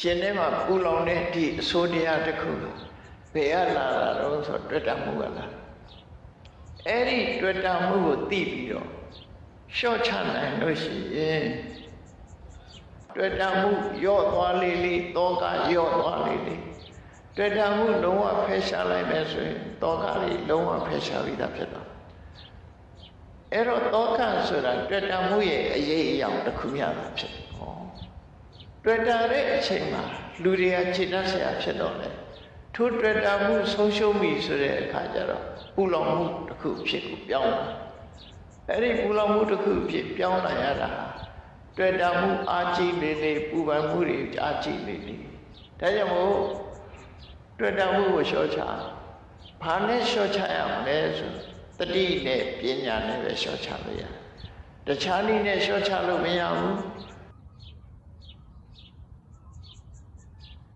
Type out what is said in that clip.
ရှင်ထဲမှာပူလောင်တဲ့ဒီအစိုးတရားတစ်ခုဘယ်ကလာတာတော့ဆိုတွေ့တာမှုကလားအဲ့ဒီတွေ့တာမှုကိုသိပြီးတော့ရှော့ချနိုင်လို့ရှိရင်တွေ့တာမှုယော့သွားလေးလေးတောကယော့သွားလေးလေးတွေ့တာမှုလုံးဝဖယ်ရှားလိုက်မယ်ဆိုရင်တောကလေးလုံးဝဖယ်ရှားပြီးသားဖြစ်သွားအဲ့တော့တောကဆိုတာတွေ့တာမှုရဲ့အရေးအယောင်တစ်ခုများတာဖြစ်တယ်ဟော တွေ့တာတဲ့အချိန်မှာလူတွေကခြေတတ်ဆရာဖြစ်တော့တယ်ထိုးတွေ့တာမှုဆုံးရှုံးပြီဆိုတဲ့အခါကျတော့ပူလောင်မှုတစ်ခုဖြစ်ကိုပြောင်းလာအဲ့ဒီပူလောင်မှုတစ်ခုဖြစ်ပြောင်းလာရတာဟာတွေ့တာမှုအာကြည့်လေးလေးပူပန်မှုတွေအာကြည့်လေးလေးဒါကြောင့်မို့တွေ့တာမှုကိုလျှော့ချဘာနဲ့လျှော့ချရမလဲဆိုတတိနဲ့ပညာနဲ့ပဲလျှော့ချလို့ရတယ်တခြားနည်းနဲ့လျှော့ချလို့မရဘူး